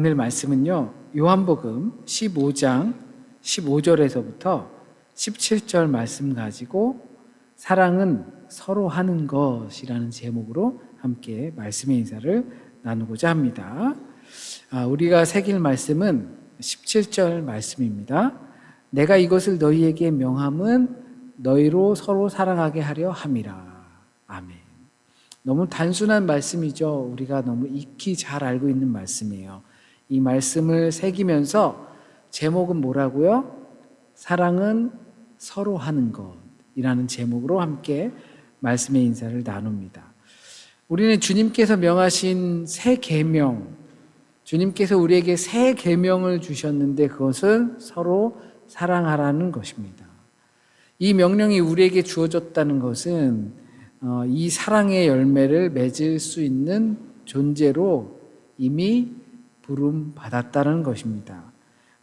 오늘 말씀은요, 요한복음 15장 15절에서부터 17절 말씀 가지고 사랑은 서로 하는 것이라는 제목으로 함께 말씀의 인사를 나누고자 합니다. 아, 우리가 새길 말씀은 17절 말씀입니다. 내가 이것을 너희에게 명함은 너희로 서로 사랑하게 하려 함이라. 아멘. 너무 단순한 말씀이죠. 우리가 너무 익히 잘 알고 있는 말씀이에요. 이 말씀을 새기면서 제목은 뭐라고요? 사랑은 서로 하는 것이라는 제목으로 함께 말씀의 인사를 나눕니다. 우리는 주님께서 명하신 새 계명, 주님께서 우리에게 새 계명을 주셨는데 그것은 서로 사랑하라는 것입니다. 이 명령이 우리에게 주어졌다는 것은 어, 이 사랑의 열매를 맺을 수 있는 존재로 이미 부름 받았다는 것입니다.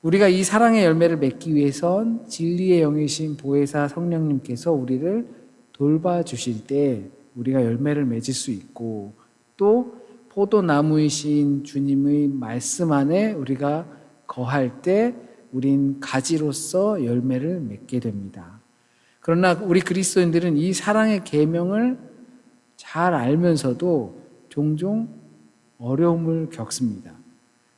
우리가 이 사랑의 열매를 맺기 위해선 진리의 영이신 보혜사 성령님께서 우리를 돌봐주실 때 우리가 열매를 맺을 수 있고 또 포도나무이신 주님의 말씀 안에 우리가 거할 때 우린 가지로서 열매를 맺게 됩니다. 그러나 우리 그리스도인들은 이 사랑의 계명을 잘 알면서도 종종 어려움을 겪습니다.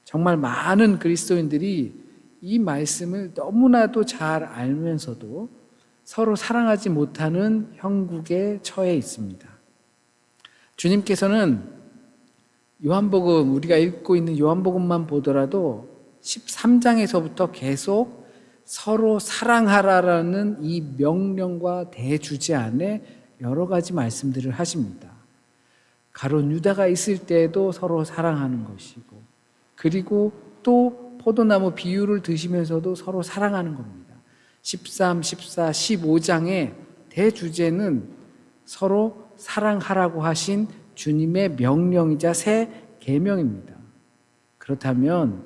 정말 많은 그리스도인들이 이 말씀을 너무나도 잘 알면서도 서로 사랑하지 못하는 형국에 처해 있습니다. 주님께서는 요한복음, 우리가 읽고 있는 요한복음만 보더라도 13장에서부터 계속 서로 사랑하라라는 이 명령과 대주제 안에 여러 가지 말씀들을 하십니다. 가론 유다가 있을 때에도 서로 사랑하는 것이고, 그리고 또 포도나무 비유를 드시면서도 서로 사랑하는 겁니다. 13, 14, 15장의 대주제는 서로 사랑하라고 하신 주님의 명령이자 새 계명입니다. 그렇다면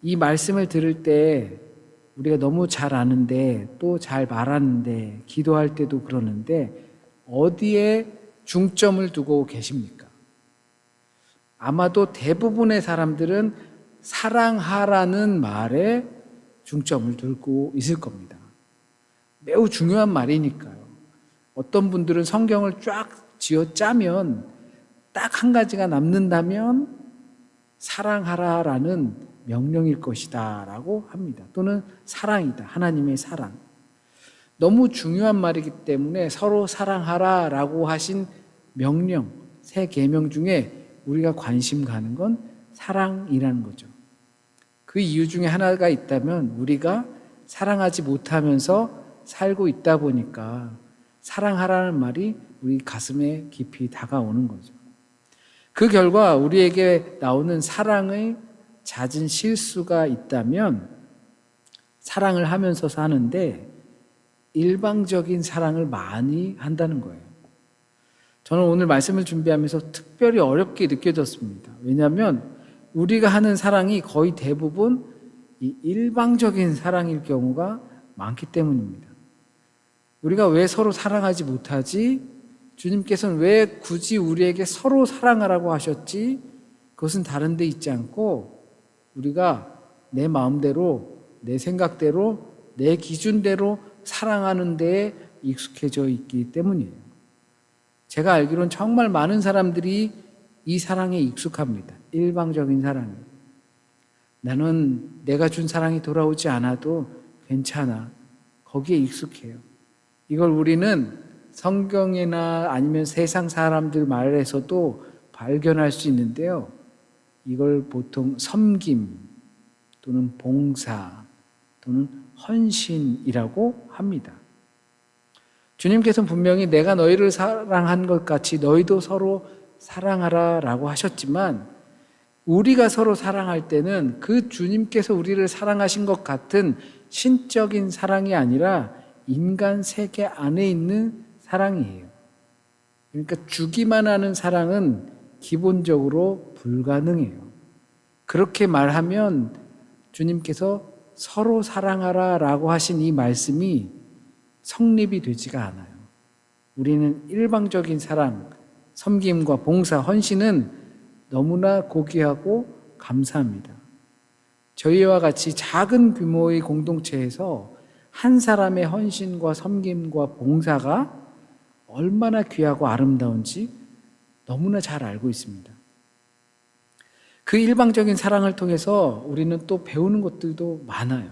이 말씀을 들을 때 우리가 너무 잘 아는데 또 잘 말하는데 기도할 때도 그러는데 어디에 중점을 두고 계십니까? 아마도 대부분의 사람들은 사랑하라는 말에 중점을 두고 있을 겁니다. 매우 중요한 말이니까요. 어떤 분들은 성경을 쫙 쥐어 짜면 딱 한 가지가 남는다면 사랑하라라는 명령일 것이다 라고 합니다. 또는 사랑이다. 하나님의 사랑. 너무 중요한 말이기 때문에 서로 사랑하라 라고 하신 명령, 새 계명 중에 우리가 관심 가는 건 사랑이라는 거죠. 그 이유 중에 하나가 있다면 우리가 사랑하지 못하면서 살고 있다 보니까 사랑하라는 말이 우리 가슴에 깊이 다가오는 거죠. 그 결과 우리에게 나오는 사랑의 잦은 실수가 있다면 사랑을 하면서 사는데 일방적인 사랑을 많이 한다는 거예요. 저는 오늘 말씀을 준비하면서 특별히 어렵게 느껴졌습니다. 왜냐하면 우리가 하는 사랑이 거의 대부분 이 일방적인 사랑일 경우가 많기 때문입니다. 우리가 왜 서로 사랑하지 못하지? 주님께서는 왜 굳이 우리에게 서로 사랑하라고 하셨지? 그것은 다른 데 있지 않고 우리가 내 마음대로, 내 생각대로, 내 기준대로 사랑하는 데에 익숙해져 있기 때문이에요. 제가 알기로는 정말 많은 사람들이 이 사랑에 익숙합니다. 일방적인 사랑. 나는 내가 준 사랑이 돌아오지 않아도 괜찮아. 거기에 익숙해요. 이걸 우리는 성경이나 아니면 세상 사람들 말에서도 발견할 수 있는데요. 이걸 보통 섬김 또는 봉사 또는 헌신이라고 합니다. 주님께서는 분명히 내가 너희를 사랑한 것 같이 너희도 서로 사랑하라 라고 하셨지만 우리가 서로 사랑할 때는 그 주님께서 우리를 사랑하신 것 같은 신적인 사랑이 아니라 인간 세계 안에 있는 사랑이에요. 그러니까 주기만 하는 사랑은 기본적으로 불가능해요. 그렇게 말하면 주님께서 서로 사랑하라 라고 하신 이 말씀이 성립이 되지가 않아요. 우리는 일방적인 사랑, 섬김과 봉사, 헌신은 너무나 고귀하고 감사합니다. 저희와 같이 작은 규모의 공동체에서 한 사람의 헌신과 섬김과 봉사가 얼마나 귀하고 아름다운지 너무나 잘 알고 있습니다. 그 일방적인 사랑을 통해서 우리는 또 배우는 것들도 많아요.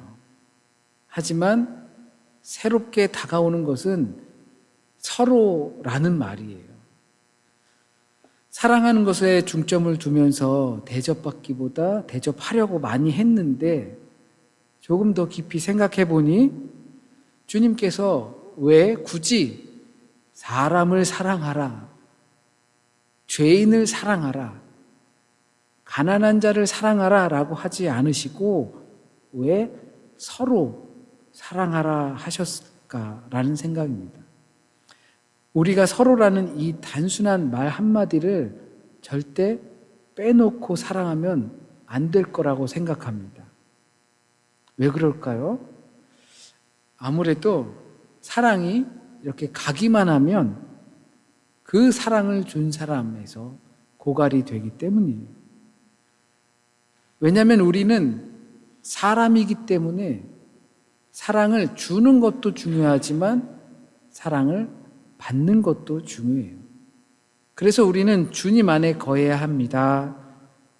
하지만 새롭게 다가오는 것은 서로라는 말이에요. 사랑하는 것에 중점을 두면서 대접받기보다 대접하려고 많이 했는데 조금 더 깊이 생각해 보니 주님께서 왜 굳이 사람을 사랑하라, 죄인을 사랑하라, 가난한 자를 사랑하라 라고 하지 않으시고 왜 서로 사랑하라 하셨을까라는 생각입니다. 우리가 서로라는 이 단순한 말 한마디를 절대 빼놓고 사랑하면 안 될 거라고 생각합니다. 왜 그럴까요? 아무래도 사랑이 이렇게 가기만 하면 그 사랑을 준 사람에서 고갈이 되기 때문이에요. 왜냐하면 우리는 사람이기 때문에 사랑을 주는 것도 중요하지만 사랑을 받는 것도 중요해요. 그래서 우리는 주님 안에 거해야 합니다.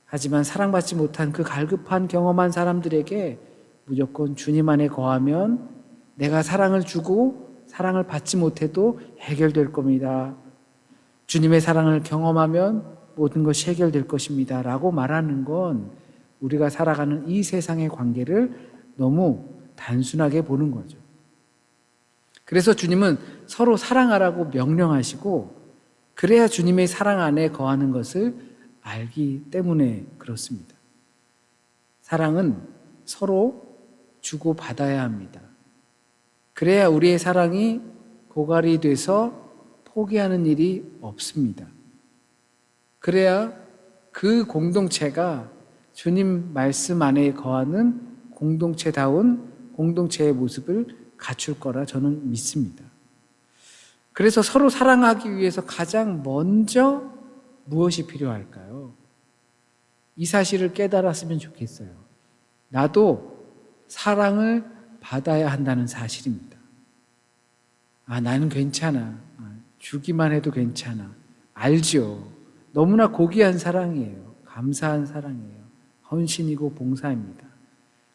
하지만 사랑받지 못한 그 갈급한 경험한 사람들에게 무조건 주님 안에 거하면 내가 사랑을 주고 사랑을 받지 못해도 해결될 겁니다. 주님의 사랑을 경험하면 모든 것이 해결될 것입니다. 라고 말하는 건 우리가 살아가는 이 세상의 관계를 너무 단순하게 보는 거죠. 그래서 주님은 서로 사랑하라고 명령하시고 그래야 주님의 사랑 안에 거하는 것을 알기 때문에 그렇습니다. 사랑은 서로 주고 받아야 합니다. 그래야 우리의 사랑이 고갈이 돼서 포기하는 일이 없습니다. 그래야 그 공동체가 주님 말씀 안에 거하는 공동체다운 공동체의 모습을 갖출 거라 저는 믿습니다. 그래서 서로 사랑하기 위해서 가장 먼저 무엇이 필요할까요? 이 사실을 깨달았으면 좋겠어요. 나도 사랑을 받아야 한다는 사실입니다. 아, 나는 괜찮아. 아, 주기만 해도 괜찮아. 알죠. 너무나 고귀한 사랑이에요. 감사한 사랑이에요. 헌신이고 봉사입니다.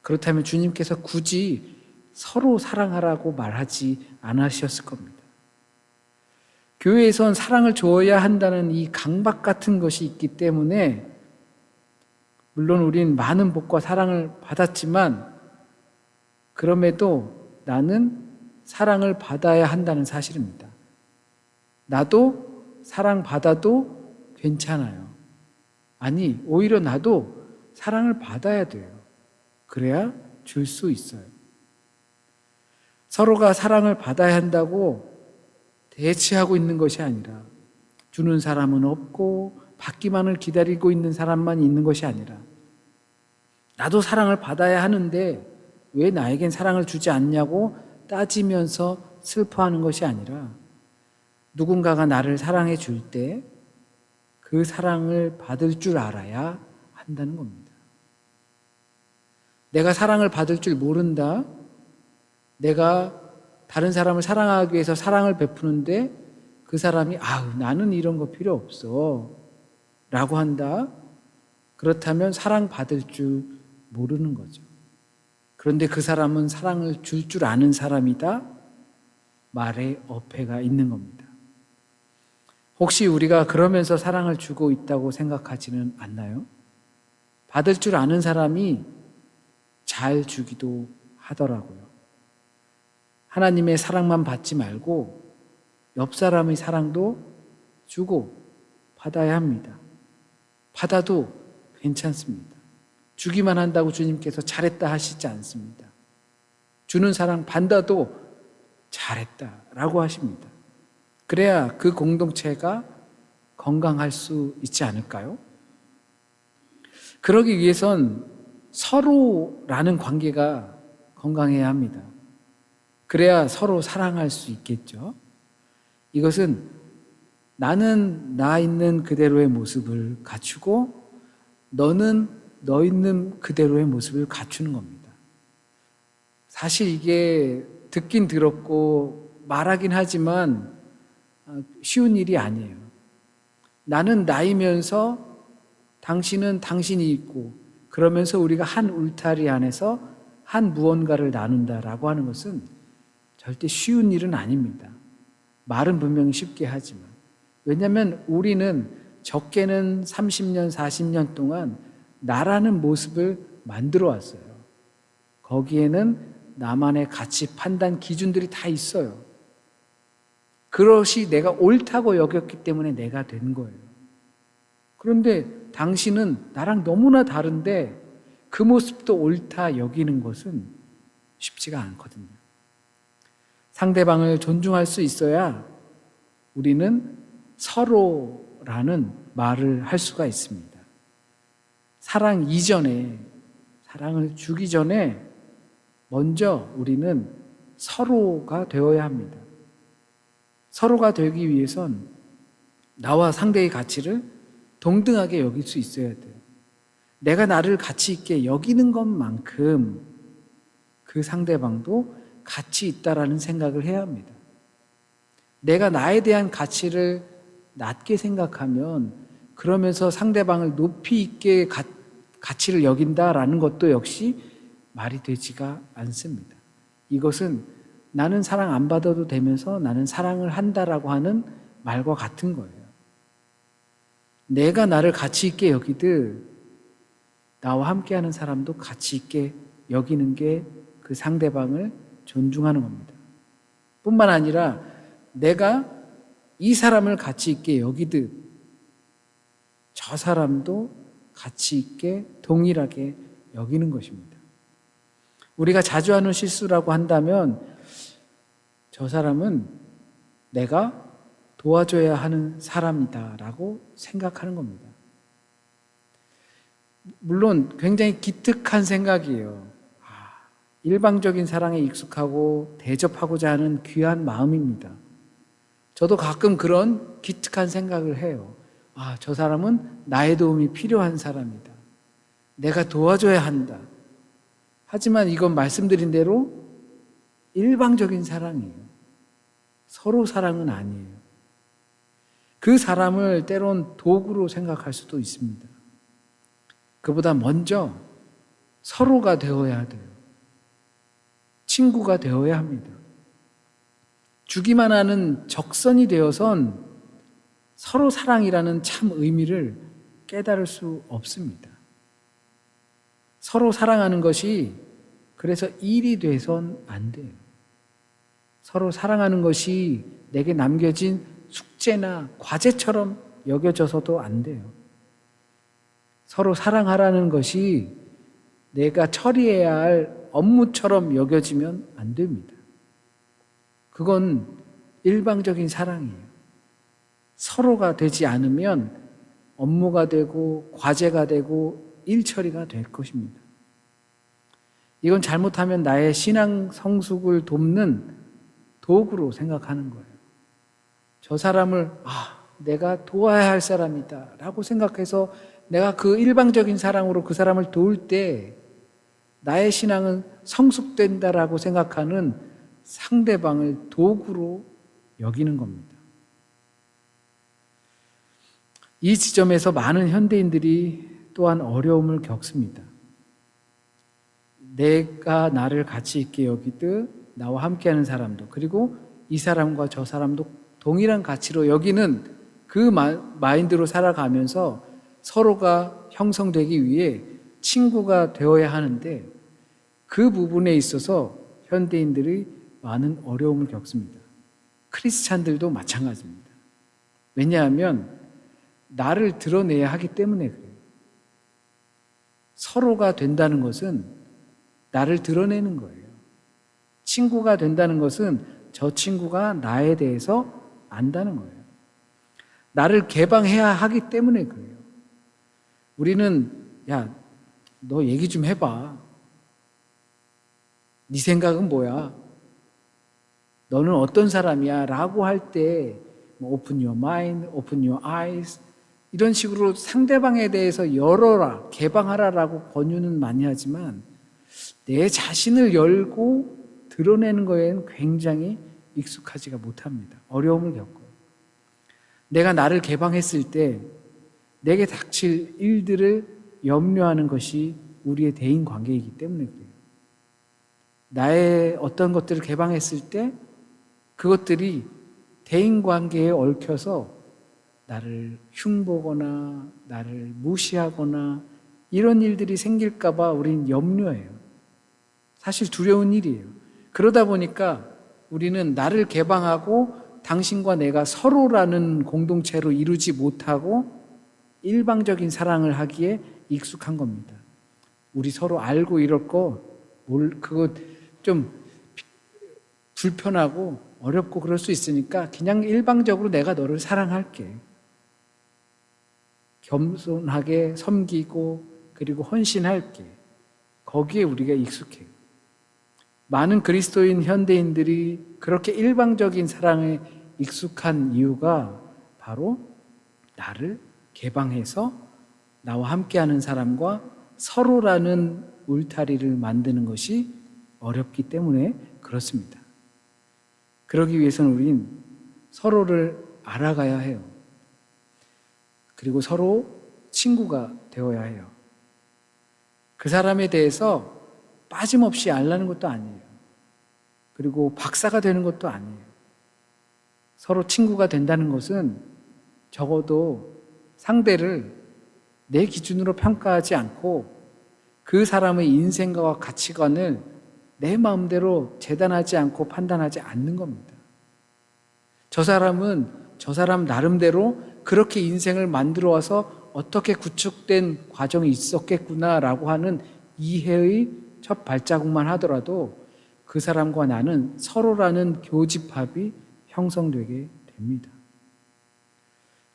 그렇다면 주님께서 굳이 서로 사랑하라고 말하지 않으셨을 겁니다. 교회에선 사랑을 줘야 한다는 이 강박 같은 것이 있기 때문에 물론 우린 많은 복과 사랑을 받았지만 그럼에도 나는 사랑을 받아야 한다는 사실입니다. 나도 사랑받아도 괜찮아요. 아니, 오히려 나도 사랑을 받아야 돼요. 그래야 줄 수 있어요. 서로가 사랑을 받아야 한다고 대치하고 있는 것이 아니라 주는 사람은 없고 받기만을 기다리고 있는 사람만 있는 것이 아니라 나도 사랑을 받아야 하는데 왜 나에겐 사랑을 주지 않냐고 따지면서 슬퍼하는 것이 아니라 누군가가 나를 사랑해 줄 때 그 사랑을 받을 줄 알아야 한다는 겁니다. 내가 사랑을 받을 줄 모른다. 내가 다른 사람을 사랑하기 위해서 사랑을 베푸는데 그 사람이 아우 나는 이런 거 필요 없어 라고 한다. 그렇다면 사랑 받을 줄 모르는 거죠. 그런데 그 사람은 사랑을 줄줄 아는 사람이다. 말에 어폐가 있는 겁니다. 혹시 우리가 그러면서 사랑을 주고 있다고 생각하지는 않나요? 받을 줄 아는 사람이 잘 주기도 하더라고요. 하나님의 사랑만 받지 말고 옆 사람의 사랑도 주고 받아야 합니다. 받아도 괜찮습니다. 주기만 한다고 주님께서 잘했다 하시지 않습니다. 주는 사랑 받아도 잘했다 라고 하십니다. 그래야 그 공동체가 건강할 수 있지 않을까요? 그러기 위해선 서로라는 관계가 건강해야 합니다. 그래야 서로 사랑할 수 있겠죠. 이것은 나는 나 있는 그대로의 모습을 갖추고 너는 너 있는 그대로의 모습을 갖추는 겁니다. 사실 이게 듣긴 들었고 말하긴 하지만 어, 쉬운 일이 아니에요. 나는 나이면서 당신은 당신이 있고 그러면서 우리가 한 울타리 안에서 한 무언가를 나눈다라고 하는 것은 절대 쉬운 일은 아닙니다. 말은 분명히 쉽게 하지만. 왜냐하면 우리는 적게는 30년, 40년 동안 나라는 모습을 만들어 왔어요. 거기에는 나만의 가치, 판단, 기준들이 다 있어요. 그것이 내가 옳다고 여겼기 때문에 내가 된 거예요. 그런데 당신은 나랑 너무나 다른데 그 모습도 옳다 여기는 것은 쉽지가 않거든요. 상대방을 존중할 수 있어야 우리는 서로라는 말을 할 수가 있습니다. 사랑 이전에, 사랑을 주기 전에 먼저 우리는 서로가 되어야 합니다. 서로가 되기 위해선 나와 상대의 가치를 동등하게 여길 수 있어야 돼요. 내가 나를 가치 있게 여기는 것만큼 그 상대방도 가치 있다라는 생각을 해야 합니다. 내가 나에 대한 가치를 낮게 생각하면 그러면서 상대방을 높이 있게 가, 가치를 여긴다라는 것도 역시 말이 되지가 않습니다. 이것은 나는 사랑 안 받아도 되면서 나는 사랑을 한다라고 하는 말과 같은 거예요. 내가 나를 가치 있게 여기듯 나와 함께하는 사람도 가치 있게 여기는 게 그 상대방을 존중하는 겁니다. 뿐만 아니라 내가 이 사람을 가치 있게 여기듯 저 사람도 가치 있게 동일하게 여기는 것입니다. 우리가 자주 하는 실수라고 한다면 저 사람은 내가 도와줘야 하는 사람이다라고 생각하는 겁니다. 물론 굉장히 기특한 생각이에요. 아, 일방적인 사랑에 익숙하고 대접하고자 하는 귀한 마음입니다. 저도 가끔 그런 기특한 생각을 해요. 아, 저 사람은 나의 도움이 필요한 사람이다. 내가 도와줘야 한다. 하지만 이건 말씀드린 대로 일방적인 사랑이에요. 서로 사랑은 아니에요. 그 사람을 때론 도구로 생각할 수도 있습니다. 그보다 먼저 서로가 되어야 돼요. 친구가 되어야 합니다. 주기만 하는 적선이 되어선 서로 사랑이라는 참 의미를 깨달을 수 없습니다. 서로 사랑하는 것이 그래서 일이 돼선 안 돼요. 서로 사랑하는 것이 내게 남겨진 숙제나 과제처럼 여겨져서도 안 돼요. 서로 사랑하라는 것이 내가 처리해야 할 업무처럼 여겨지면 안 됩니다. 그건 일방적인 사랑이에요. 서로가 되지 않으면 업무가 되고 과제가 되고 일 처리가 될 것입니다. 이건 잘못하면 나의 신앙 성숙을 돕는 도구로 생각하는 거예요. 저 사람을 아, 내가 도와야 할 사람이다 라고 생각해서 내가 그 일방적인 사랑으로 그 사람을 도울 때 나의 신앙은 성숙된다라고 생각하는 상대방을 도구로 여기는 겁니다. 이 지점에서 많은 현대인들이 또한 어려움을 겪습니다. 내가 나를 가치 있게 여기듯 나와 함께하는 사람도 그리고 이 사람과 저 사람도 동일한 가치로 여기는 그 마인드로 살아가면서 서로가 형성되기 위해 친구가 되어야 하는데 그 부분에 있어서 현대인들이 많은 어려움을 겪습니다. 크리스찬들도 마찬가지입니다. 왜냐하면 나를 드러내야 하기 때문에 그래요. 서로가 된다는 것은 나를 드러내는 거예요. 친구가 된다는 것은 저 친구가 나에 대해서 안다는 거예요. 나를 개방해야 하기 때문에 그래요. 우리는 야, 너 얘기 좀 해봐. 네 생각은 뭐야? 너는 어떤 사람이야? 라고 할 때, 뭐, open your mind, open your eyes. 이런 식으로 상대방에 대해서 열어라, 개방하라라고 권유는 많이 하지만 내 자신을 열고 드러내는 거에는 굉장히 익숙하지가 못합니다. 어려움을 겪어요. 내가 나를 개방했을 때 내게 닥칠 일들을 염려하는 것이 우리의 대인 관계이기 때문에 그래요. 나의 어떤 것들을 개방했을 때 그것들이 대인 관계에 얽혀서 나를 흉보거나 나를 무시하거나 이런 일들이 생길까봐 우린 염려해요. 사실 두려운 일이에요. 그러다 보니까 우리는 나를 개방하고 당신과 내가 서로라는 공동체로 이루지 못하고 일방적인 사랑을 하기에 익숙한 겁니다. 우리 서로 알고 이럴 거, 뭘, 그거 좀 불편하고 어렵고 그럴 수 있으니까 그냥 일방적으로 내가 너를 사랑할게. 겸손하게 섬기고 그리고 헌신할게. 거기에 우리가 익숙해요. 많은 그리스도인 현대인들이 그렇게 일방적인 사랑에 익숙한 이유가 바로 나를 개방해서 나와 함께하는 사람과 서로라는 울타리를 만드는 것이 어렵기 때문에 그렇습니다. 그러기 위해서는 우린 서로를 알아가야 해요. 그리고 서로 친구가 되어야 해요. 그 사람에 대해서 빠짐없이 알라는 것도 아니에요. 그리고 박사가 되는 것도 아니에요. 서로 친구가 된다는 것은 적어도 상대를 내 기준으로 평가하지 않고 그 사람의 인생과 가치관을 내 마음대로 재단하지 않고 판단하지 않는 겁니다. 저 사람은 저 사람 나름대로 그렇게 인생을 만들어 와서 어떻게 구축된 과정이 있었겠구나라고 하는 이해의 첫 발자국만 하더라도 그 사람과 나는 서로라는 교집합이 형성되게 됩니다.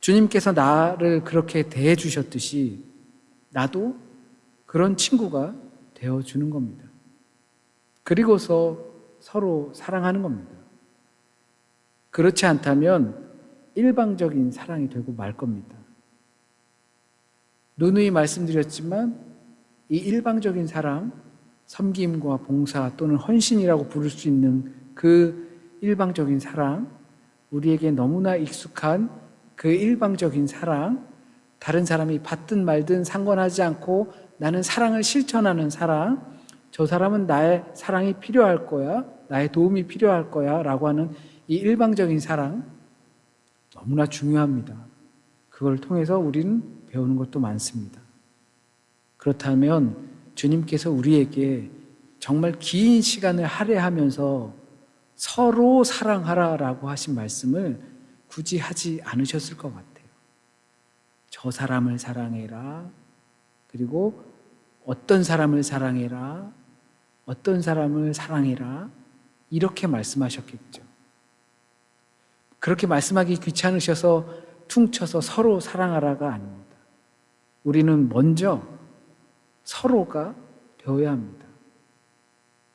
주님께서 나를 그렇게 대해 주셨듯이 나도 그런 친구가 되어 주는 겁니다. 그리고서 서로 사랑하는 겁니다. 그렇지 않다면 일방적인 사랑이 되고 말 겁니다. 누누이 말씀드렸지만 이 일방적인 사랑, 섬김과 봉사 또는 헌신이라고 부를 수 있는 그 일방적인 사랑, 우리에게 너무나 익숙한 그 일방적인 사랑, 다른 사람이 받든 말든 상관하지 않고 나는 사랑을 실천하는 사랑, 저 사람은 나의 사랑이 필요할 거야, 나의 도움이 필요할 거야 라고 하는 이 일방적인 사랑, 너무나 중요합니다. 그걸 통해서 우리는 배우는 것도 많습니다. 그렇다면 주님께서 우리에게 정말 긴 시간을 할애하면서 서로 사랑하라 라고 하신 말씀을 굳이 하지 않으셨을 것 같아요. 저 사람을 사랑해라. 그리고 어떤 사람을 사랑해라. 어떤 사람을 사랑해라. 이렇게 말씀하셨겠죠. 그렇게 말씀하기 귀찮으셔서 퉁쳐서 서로 사랑하라가 아닙니다. 우리는 먼저 서로가 되어야 합니다.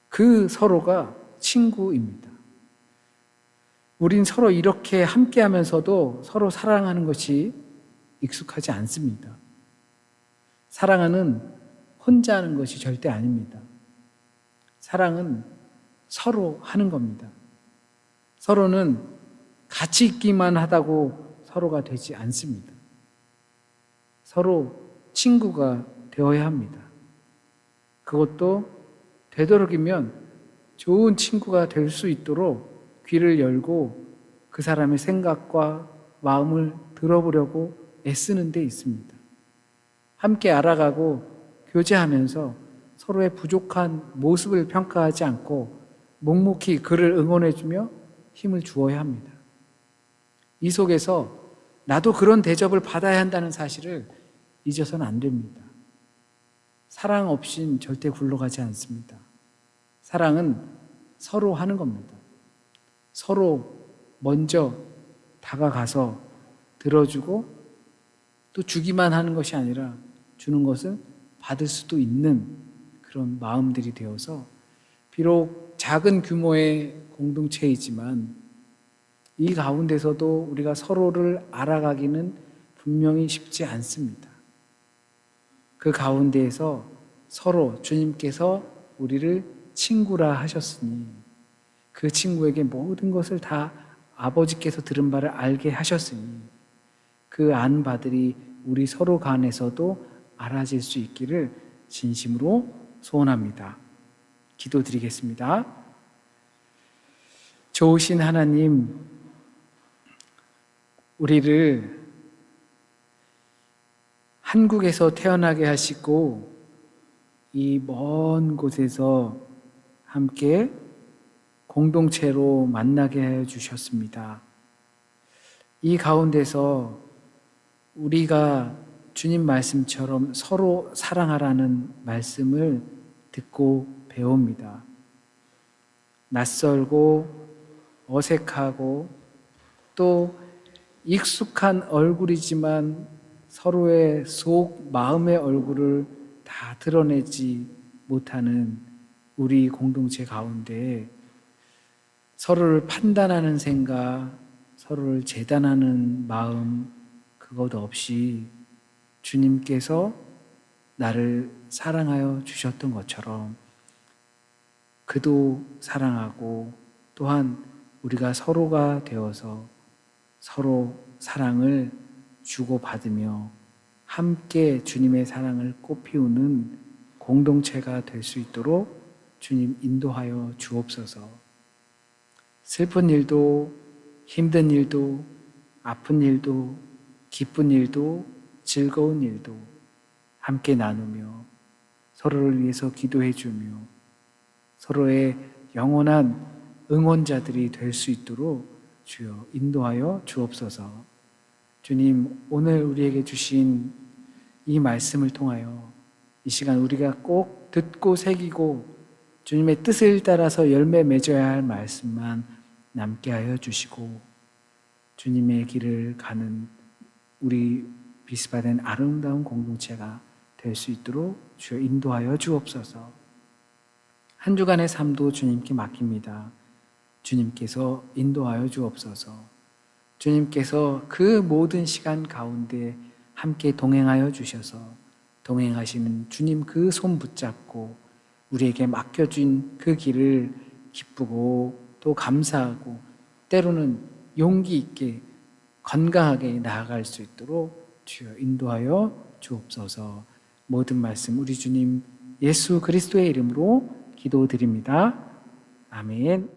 그 서로가 친구입니다. 우린 서로 이렇게 함께 하면서도 서로 사랑하는 것이 익숙하지 않습니다. 사랑하는 혼자 하는 것이 절대 아닙니다. 사랑은 서로 하는 겁니다. 서로는 같이 있기만 하다고 서로가 되지 않습니다. 서로 친구가 되어야 합니다. 그것도 되도록이면 좋은 친구가 될 수 있도록 귀를 열고 그 사람의 생각과 마음을 들어보려고 애쓰는 데 있습니다. 함께 알아가고 교제하면서 서로의 부족한 모습을 평가하지 않고 묵묵히 그를 응원해주며 힘을 주어야 합니다. 이 속에서 나도 그런 대접을 받아야 한다는 사실을 잊어서는 안 됩니다. 사랑 없인 절대 굴러가지 않습니다. 사랑은 서로 하는 겁니다. 서로 먼저 다가가서 들어주고 또 주기만 하는 것이 아니라 주는 것은 받을 수도 있는 그런 마음들이 되어서 비록 작은 규모의 공동체이지만 이 가운데서도 우리가 서로를 알아가기는 분명히 쉽지 않습니다. 그 가운데에서 서로 주님께서 우리를 친구라 하셨으니 그 친구에게 모든 것을 다 아버지께서 들은 바를 알게 하셨으니 그 안 바들이 우리 서로 간에서도 알아질 수 있기를 진심으로 소원합니다. 기도드리겠습니다. 좋으신 하나님, 우리를 한국에서 태어나게 하시고 이 먼 곳에서 함께 공동체로 만나게 해 주셨습니다. 이 가운데서 우리가 주님 말씀처럼 서로 사랑하라는 말씀을 듣고 배웁니다. 낯설고 어색하고 또 익숙한 얼굴이지만 서로의 속 마음의 얼굴을 다 드러내지 못하는 우리 공동체 가운데 서로를 판단하는 생각, 서로를 재단하는 마음, 그것 없이 주님께서 나를 사랑하여 주셨던 것처럼 그도 사랑하고 또한 우리가 서로가 되어서 서로 사랑을 주고받으며 함께 주님의 사랑을 꽃피우는 공동체가 될 수 있도록 주님 인도하여 주옵소서. 슬픈 일도 힘든 일도 아픈 일도 기쁜 일도 즐거운 일도 함께 나누며 서로를 위해서 기도해 주며 서로의 영원한 응원자들이 될 수 있도록 주여 인도하여 주옵소서. 주님, 오늘 우리에게 주신 이 말씀을 통하여 이 시간 우리가 꼭 듣고 새기고 주님의 뜻을 따라서 열매 맺어야 할 말씀만 남게 하여 주시고 주님의 길을 가는 우리 비스바된 아름다운 공동체가 될 수 있도록 주여 인도하여 주옵소서. 한 주간의 삶도 주님께 맡깁니다. 주님께서 인도하여 주옵소서. 주님께서 그 모든 시간 가운데 함께 동행하여 주셔서 동행하시는 주님 그 손 붙잡고 우리에게 맡겨준 그 길을 기쁘고 또 감사하고 때로는 용기 있게 건강하게 나아갈 수 있도록 주여 인도하여 주옵소서. 모든 말씀 우리 주님 예수 그리스도의 이름으로 기도드립니다. 아멘.